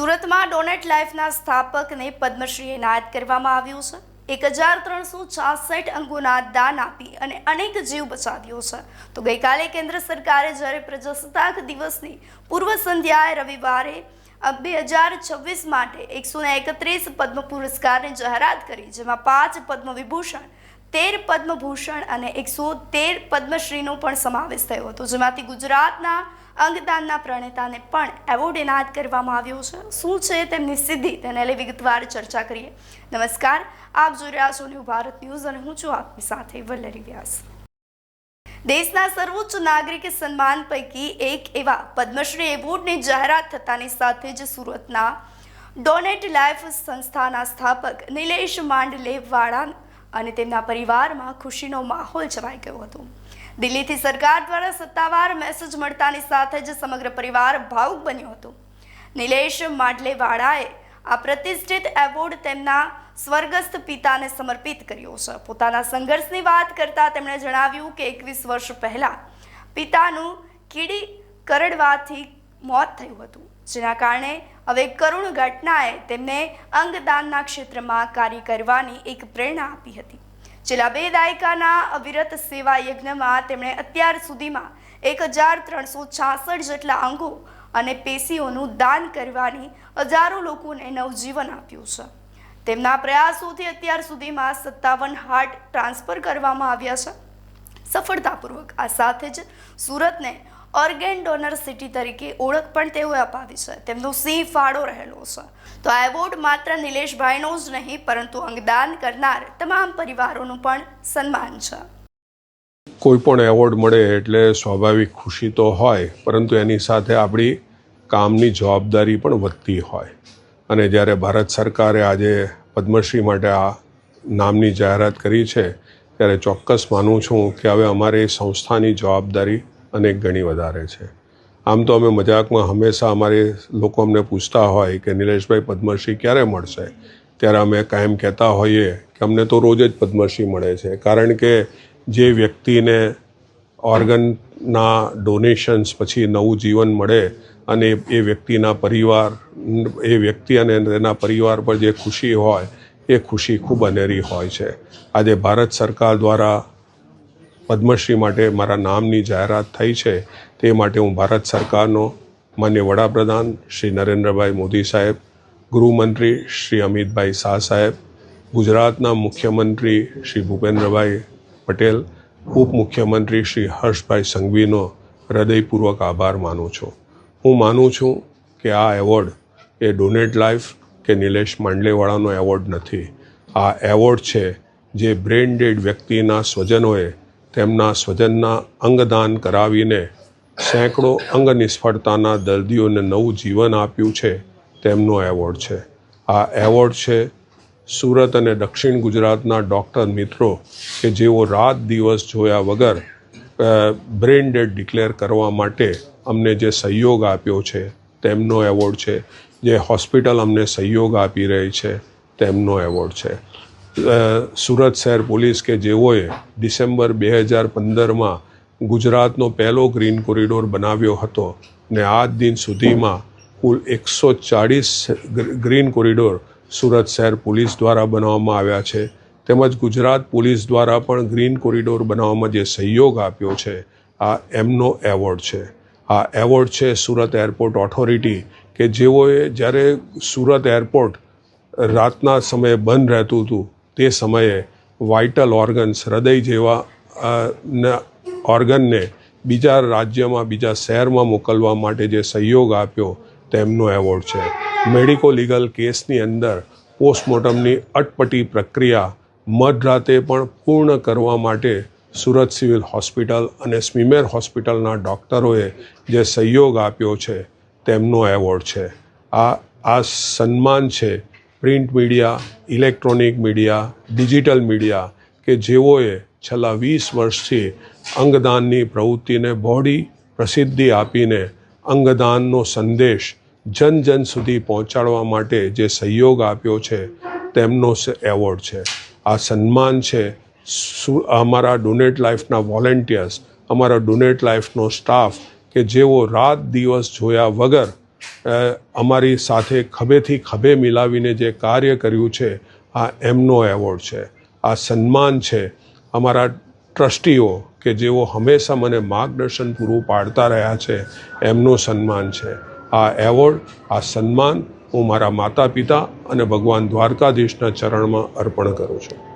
સુરતમાં ડોનેટ લાઈફના સ્થાપકને પદ્મશ્રી એનાયત કરવામાં આવ્યું છે. એક હજાર ત્રણસો છાસઠ અંગોના દાન આપી અને અનેક જીવ બચાવ્યો છે. તો ગઈકાલે કેન્દ્ર સરકારે જ્યારે પ્રજાસત્તાક દિવસની પૂર્વ સંધ્યાએ રવિવારે બે હજાર છવ્વીસ માટે એકસો એકત્રીસ પદ્મ પુરસ્કારની જાહેરાત કરી, જેમાં પાંચ પદ્મ વિભૂષણ તેર પદ્મભૂષણ અને એકસો તેર પદ્મશ્રીનો પણ સમાવેશ થયો હતો, જેમાંથી ગુજરાતના અંગદાનના પ્રણેતાને પણ એવોર્ડ એનાયત કરવામાં આવ્યો છે. શું છે તેમની સિદ્ધિ? તેને લઈ વિગતવાર ચર્ચા કરીએ. નમસ્કાર, આપ જોઈ રહ્યા છો ન્યૂ ભારત ન્યૂઝ અને હું છું આપની સાથે વલ્લરી વ્યાસ. દેશના સર્વોચ્ચ નાગરિક સન્માન પૈકી એક એવા પદ્મશ્રી એવોર્ડની જાહેરાત થતાની સાથે જ સુરતના ડોનેટ લાઈફ સંસ્થાના સ્થાપક નિલેશ માંડલેવાળા અને તેમના પરિવારમાં ખુશીનો માહોલ છવાઈ ગયો હતો. દિલ્હીથી સરકાર દ્વારા સત્તાવાર મેસેજ મળતાની સાથે જ સમગ્ર પરિવાર ભાવુક બન્યો હતો. નિલેશ માંડલેવાળાએ આ પ્રતિષ્ઠિત એવોર્ડ તેમના સ્વર્ગસ્થ પિતાને સમર્પિત કર્યો છે. પોતાના સંઘર્ષની વાત કરતા તેમણે જણાવ્યું કે એકવીસ વર્ષ પહેલા પિતાનું કીડી કરડવાથી મોત થયું હતું. જેના કારણે હવે કરુણ ઘટનાએ તેમને અંગદાનના ક્ષેત્રમાં કાર્ય કરવાની એક પ્રેરણા આપી હતી. છેલ્લા બે દાયકાના અવિરત સેવા યજ્ઞમાં તેમણે અત્યાર સુધીમાં એક હજાર ત્રણસો છાસઠ જેટલા અંગો અને પેશીઓનું દાન કરવાની હજારો લોકોને નવજીવન આપ્યું છે. તેમના પ્રયાસોથી અત્યાર સુધીમાં સત્તાવન હાર્ટ ટ્રાન્સફર કરવામાં આવ્યા છે. સફળતાપૂર્વક આ સાથે જ સુરતને ઓર્ગેન ડોનર સિટી તરીકે ઓળખ પણ તેઓએ અપાવી છે. તેમનો સિંહ ફાળો રહેલો છે. તો આ એવોર્ડ માત્ર નિલેશભાઈનો જ નહીં, પરંતુ અંગદાન કરનાર તમામ પરિવારોનું પણ સન્માન છે. કોઈ પણ એવોર્ડ મળે એટલે સ્વાભાવિક ખુશી તો હોય, પરંતુ એની સાથે આપણી કામની જવાબદારી પણ વધતી હોય. અને જ્યારે ભારત સરકારે આજે પદ્મશ્રી માટે આ નામની જાહેરાત કરી છે, ત્યારે ચોક્કસ માનું છું કે હવે અમારે સંસ્થાની જવાબદારી અનેક ગણી વધારે છે. આમ તો અમે મજાકમાં હંમેશા અમારે લોકો અમને પૂછતા હોય કે નિલેશભાઈ પદ્મશ્રી ક્યારે મળશે? ત્યારે અમે કાયમ કહેતા હોઈએ કે અમને તો રોજ જ પદ્મશ્રી મળે છે. કારણ કે જે વ્યક્તિને ઓર્ગનના ડોનેશન્સ પછી નવું જીવન મળે અને એ વ્યક્તિના પરિવાર, એ વ્યક્તિ અને તેના પરિવાર પર જે ખુશી હોય, એ ખુશી ખૂબ અનેરી હોય છે. આજે ભારત સરકાર દ્વારા પદ્મશ્રી માટે મારા નામની જાહેરાત થઈ છે, તે માટે હું ભારત સરકારનો માન્ય વડાપ્રધાન શ્રી નરેન્દ્રભાઈ મોદી સાહેબ, ગૃહમંત્રી શ્રી અમિતભાઈ શાહ સાહેબ, ગુજરાતના મુખ્યમંત્રી શ્રી ભૂપેન્દ્રભાઈ પટેલ, ઉપમુખ્યમંત્રી શ્રી હર્ષભાઈ સંઘવીનો હૃદયપૂર્વક આભાર માનું છું. હું માનું છું કે આ એવોર્ડ એ ડોનેટ લાઈફ કે નિલેશ માંડલેવાળાનો એવોર્ડ નથી. આ એવોર્ડ છે જે બ્રેન ડેડ વ્યક્તિના સ્વજનોએ તેમના સ્વજનના અંગદાન કરાવીને સેંકડો અંગ નિષ્ફળતાના દર્દીઓને નવું જીવન આપ્યું છે, તેમનો એવોર્ડ છે. આ એવોર્ડ છે સુરત અને દક્ષિણ ગુજરાતના ડૉક્ટર મિત્રો કે જેઓ રાત દિવસ જોયા વગર બ્રેન ડેડ ડિક્લેર કરવા માટે અમને જે સહયોગ આપ્યો છે, તેમનો એવોર્ડ છે. જે હોસ્પિટલ અમને સહયોગ આપી રહી છે, તેમનો એવોર્ડ છે. સુરત શહેર પોલીસ કે જેઓએ ડિસેમ્બર બે હજાર પંદરમાં ગુજરાતનો પહેલો ગ્રીન કોરિડોર બનાવ્યો હતો ને આજ દિન સુધીમાં કુલ એકસો ચાળીસ ગ્રીન કોરિડોર સુરત શહેર પોલીસ દ્વારા બનાવવામાં આવ્યા છે. તેમજ ગુજરાત પોલીસ દ્વારા પણ ગ્રીન કોરિડોર બનાવવામાં જે સહયોગ આપ્યો છે, આ એમનો એવોર્ડ છે. આ એવોર્ડ છે સુરત એરપોર્ટ ઓથોરિટી કે જેઓએ જ્યારે સુરત એરપોર્ટ રાતના સમયે બંધ રહેતું હતું તે સમયે વાઇટલ ઓર્ગન્સ હૃદય જેવા ઓર્ગનને બીજા રાજ્યમાં, બીજા શહેરમાં મોકલવા માટે જે સહયોગ આપ્યો, તેમનો એવોર્ડ છે. મેડિકો લીગલ કેસની અંદર પોસ્ટમોર્ટમની અટપટી પ્રક્રિયા મધરાતે પણ પૂર્ણ કરવા માટે સુરત સિવિલ હોસ્પિટલ અને સ્મીમેર હોસ્પિટલના ડૉક્ટરોએ જે સહયોગ આપ્યો છે, તેમનો એવોર્ડ છે. આ આ સન્માન છે print media, electronic media, digital media કે જેઓએ છેલ્લા વીસ વર્ષથી અંગદાનની પ્રવૃત્તિને બહોળી પ્રસિદ્ધિ આપીને અંગદાનનો સંદેશ જન જન સુધી પહોંચાડવા માટે જે સહયોગ આપ્યો છે, તેમનો એવોર્ડ છે. આ સન્માન છે અમારા ડોનેટ લાઈફના વોલેન્ટિયર્સ, અમારા ડોનેટ લાઈફનો સ્ટાફ કે જેઓ રાત દિવસ જોયા વગર અમારી સાથે ખભેથી ખભે મિલાવીને જે કાર્ય કર્યું છે, આ એમનો એવોર્ડ છે. આ સન્માન છે અમારા ટ્રસ્ટીઓ કે જેઓ હંમેશા મને માર્ગદર્શન પૂરું પાડતા રહ્યા છે, એમનું સન્માન છે. આ એવોર્ડ, આ સન્માન હું મારા માતા પિતા અને ભગવાન દ્વારકાધીશના ચરણમાં અર્પણ કરું છું.